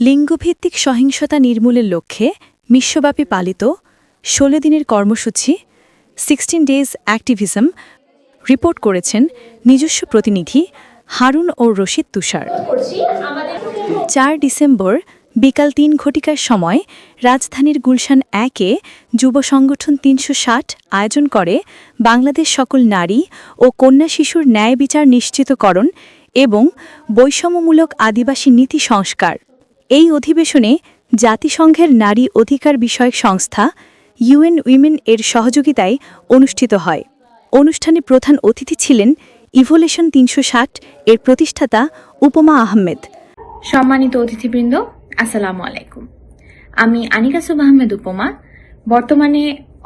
লিঙ্গভিত্তিক সহিংসতা নির্মূলের লক্ষ্যে বিশ্বব্যাপী পালিত ষোলো দিনের কর্মসূচি, সিক্সটিন ডেজ অ্যাক্টিভিজম রিপোর্ট করেছেন নিজস্ব প্রতিনিধি হারুন ও রশিদ তুষার। চার ডিসেম্বর বিকাল তিন ঘটিকার সময় রাজধানীর গুলশান একে যুব সংগঠন তিনশো ষাট আয়োজন করে বাংলাদেশ সকল নারী ও কন্যা শিশুর ন্যায় বিচার নিশ্চিতকরণ এবং বৈষম্যমূলক আদিবাসী নীতি সংস্কার। এই অধিবেশনে জাতিসংঘের নারী অধিকার বিষয়ক সংস্থা ইউএন উইমেন এর সহযোগিতায় অনুষ্ঠিত হয়। অনুষ্ঠানে প্রধান অতিথি ছিলেন ইভোলেশন তিনশো ষাট এর প্রতিষ্ঠাতা উপমা আহমেদ। সম্মানিত অতিথিবৃন্দ, আসসালামু আলাইকুম। আমি আনিকা সুব আহমেদ উপমা। বর্তমানে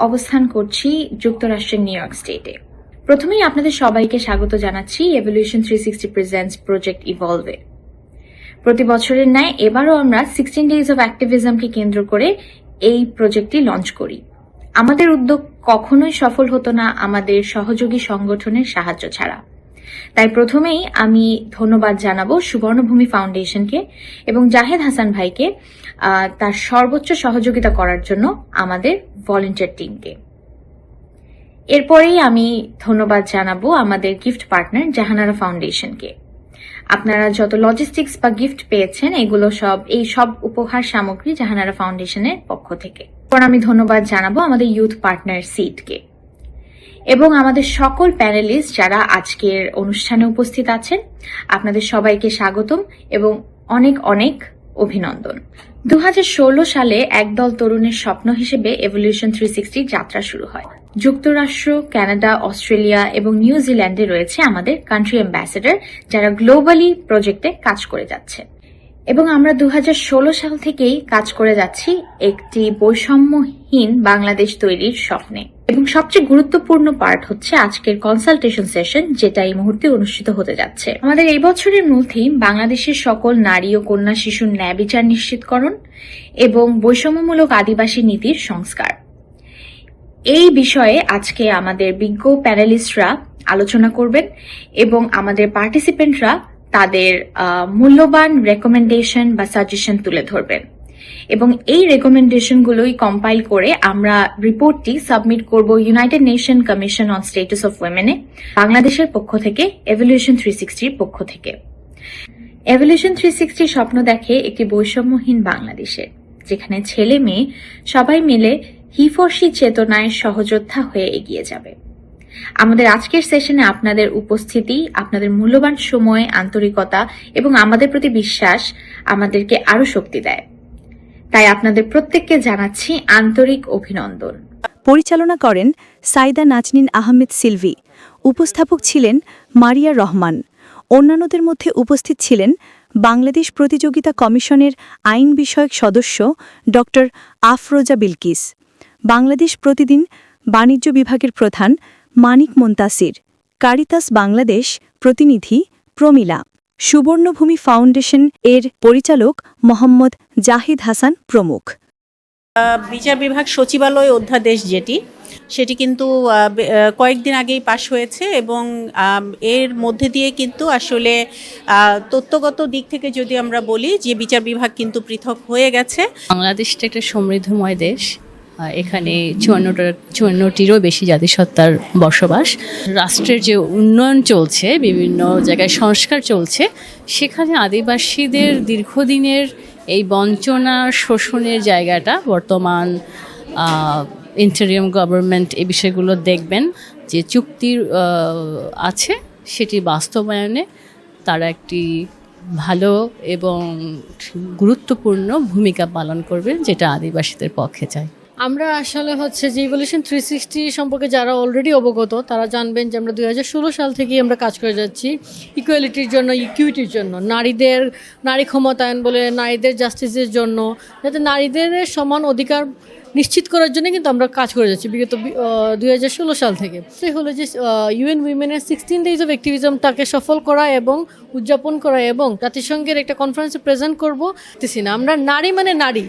অবস্থান করছি যুক্তরাষ্ট্রের নিউ ইয়র্ক স্টেটে। প্রথমেই আপনাদের সবাইকে স্বাগত জানাচ্ছি evolution three sixty presents project ইভলভে প্রতি বছরের ন্যায় এবারও আমরা সিক্সটিন ডেজ অফ অ্যাক্টিভিজমকে কেন্দ্র করে এই প্রজেক্টটি লঞ্চ করি। আমাদের উদ্যোগ কখনোই সফল হতো না আমাদের সহযোগী সংগঠনের সাহায্য ছাড়া। তাই প্রথমেই আমি ধন্যবাদ জানাব সুবর্ণভূমি ফাউন্ডেশনকে এবং জাহেদ হাসান ভাইকে তার সর্বোচ্চ সহযোগিতা করার জন্য আমাদের ভলেন্টিয়ার টিমকে এরপরেই আমি ধন্যবাদ জানাব আমাদের গিফট পার্টনার জাহানারা ফাউন্ডেশনকে। আপনারা যত লজিস্টিক্স বা গিফট পেয়েছেন, এগুলো সব, এই সব উপহার সামগ্রী জাহানারা ফাউন্ডেশনের পক্ষ থেকে। পর আমি ধন্যবাদ জানাব আমাদের ইউথ পার্টনার সিটকে এবং আমাদের সকল প্যানেলিস্ট যারা আজকের অনুষ্ঠানে উপস্থিত আছেন, আপনাদের সবাইকে স্বাগতম এবং অনেক অনেক অভিনন্দন। দু হাজার ষোলো সালে একদল তরুণের স্বপ্ন হিসেবে এভলিউশন থ্রি সিক্সটির যাত্রা শুরু হয়। যুক্তরাষ্ট্র, কানাডা, অস্ট্রেলিয়া এবং নিউজিল্যান্ডে রয়েছে আমাদের কান্ট্রি অ্যাম্বাসেডর যারা গ্লোবালি প্রজেক্টে কাজ করে যাচ্ছে। এবং আমরা দু হাজার ষোলো সাল থেকেই কাজ করে যাচ্ছি একটি বৈষম্যহীন বাংলাদেশ তৈরির স্বপ্নে। এবং সবচেয়ে গুরুত্বপূর্ণ পার্ট হচ্ছে আজকের কনসালটেশন সেশন যেটা এই মুহূর্তে অনুষ্ঠিত হতে যাচ্ছে। আমাদের এই বছরের মূল থিম বাংলাদেশের সকল নারী ও কন্যা শিশুর ন্যায় বিচার নিশ্চিতকরণ এবং বৈষম্যমূলক আদিবাসী নীতির সংস্কার। এই বিষয়ে আজকে আমাদের বিজ্ঞ প্যানেলিস্টরা আলোচনা করবেন এবং আমাদের পার্টিসিপেন্টরা তাদের মূল্যবান রেকমেন্ডেশন বা সাজেশন তুলে ধরবেন। এবং এই রেকমেন্ডেশনগুলোই কম্পাইল করে আমরা রিপোর্টটি সাবমিট করব United Nation commission on status of উইমেনে বাংলাদেশের পক্ষ থেকে এভলিউশন থ্রি সিক্সটির পক্ষ থেকে। এভলিউশন থ্রি সিক্সটি স্বপ্ন দেখে একটি বৈষম্যহীন বাংলাদেশের যেখানে ছেলে মেয়ে সবাই মিলে হিফর্সি চেতনায় সহযোদ্ধা হয়ে এগিয়ে যাবে। আমাদের আজকের সেশনে আপনাদের উপস্থিতি, আপনাদের মূল্যবান সময়, আন্তরিকতা এবং আমাদের প্রতি বিশ্বাস আমাদেরকে আরও শক্তি দেয়। তাই আপনাদের প্রত্যেককে জানাচ্ছি আন্তরিক অভিনন্দন। পরিচালনা করেন সাইদা নাজনিন আহমেদ সিলভি। উপস্থাপক ছিলেন মারিয়া রহমান। অন্যান্যদের মধ্যে উপস্থিত ছিলেন বাংলাদেশ প্রতিযোগিতা কমিশনের আইন বিষয়ক সদস্য ড আফরোজা বিলকিস, বাংলাদেশ প্রতিদিন বাণিজ্য বিভাগের প্রধান মানিক মুন্তাসির কারিতাস বাংলাদেশ প্রতিনিধি প্রমিলা। সুবর্ণভূমি ফাউন্ডেশন এর পরিচালক মোহাম্মদ জাহিদ হাসান প্রমুখ। বিচার বিভাগ সচিবালয় অধ্যাদেশ যেটি সেটি কিন্তু কয়েকদিন আগেই পাশ হয়েছে এবং এর মধ্যে দিয়ে কিন্তু আসলে আহ, তত্ত্বগত দিক থেকে যদি আমরা বলি যে বিচার বিভাগ কিন্তু পৃথক হয়ে গেছে। বাংলাদেশটা একটা সমৃদ্ধময় দেশ। এখানে চুয়ান্নটা, চুয়ান্নটিরও বেশি জাতিসত্তার বসবাস। রাষ্ট্রের যে উন্নয়ন চলছে, বিভিন্ন জায়গায় সংস্কার চলছে, সেখানে আদিবাসীদের দীর্ঘদিনের এই বঞ্চনা শোষণের জায়গাটা বর্তমান ইন্টারিয়াম গভর্নমেন্ট এই বিষয়গুলো দেখবেন যে চুক্তির আছে। সেটি বাস্তবায়নে তারা একটি ভালো এবং গুরুত্বপূর্ণ ভূমিকা পালন করবে, যেটা আদিবাসীদের পক্ষে চায় আমরা আসলে হচ্ছে যে ইভলিউশন থ্রি সিক্সটি সম্পর্কে যারা অলরেডি অবগত, তারা জানবেন যে আমরা দু হাজার ষোলো সাল থেকেই আমরা কাজ করে যাচ্ছি ইকুয়ালিটির জন্য ইকুইটির জন্য, নারীদের, নারী ক্ষমতায়ন বলে নারীদের জাস্টিসের জন্য, যাতে নারীদের সমান অধিকার নিশ্চিত করার জন্য কিন্তু আমরা কাজ করে যাচ্ছি বিগত দুই হাজার ষোলো সাল থেকে। সে হলো যে ইউএন উইমেনের সিক্সটিন ডেজ অফ অ্যাক্টিভিজমটাকে সফল করা এবং উদযাপন করা এবং জাতিসংঘের একটা কনফারেন্সে প্রেজেন্ট করব। আমরা নারী মানে নারী।